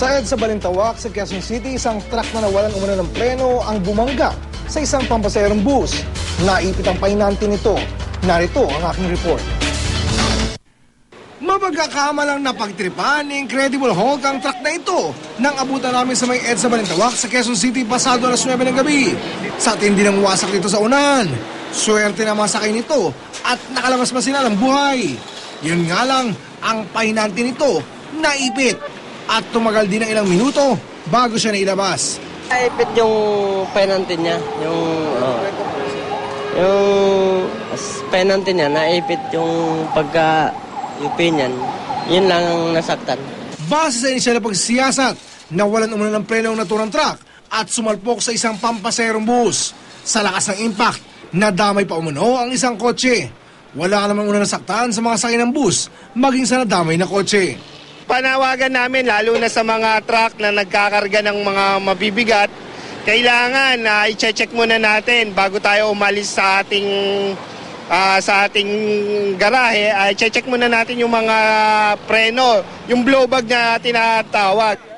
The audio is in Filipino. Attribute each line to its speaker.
Speaker 1: Sa EDSA Balintawak sa Quezon City, isang truck na nawalan umano ng preno ang bumangga sa isang pampaserong bus. Naipit ang pahinante nito. Narito ang aking report. Mapagkakamalang napagtripan ni Incredible Hulk ang truck na ito nang abutan namin sa may EDSA Balintawak sa Quezon City pasado alas 9 ng gabi. Sa tindi ng wasak dito sa unan. Swerte na masakay nito at nakalamas pa sila ng buhay. Yun nga lang, ang pahinante nito naipit at tumagal din ng ilang minuto bago siya nailabas.
Speaker 2: Naipit yung penalty niya, yung oh, yung penalty niya, naipit yung pagka UP niyan. Yun lang ang nasaktan.
Speaker 1: Base sa inisyal na pagsisiyasat, nawalan umano ng preno ang naturang truck at sumalpok sa isang pampaserong bus. Sa lakas ng impact, nadamay pa umano ang isang kotse. Wala ka namang una nasaktan sa mga sakay ng bus, maging sa nadamay na kotse.
Speaker 3: Panawagan namin lalo na sa mga truck na nagkakarga ng mga mabibigat, kailangan na i-check muna natin bago tayo umalis sa ating ah, sa ating garahe, ay check muna natin yung mga preno, yung blowbag na tinatawag.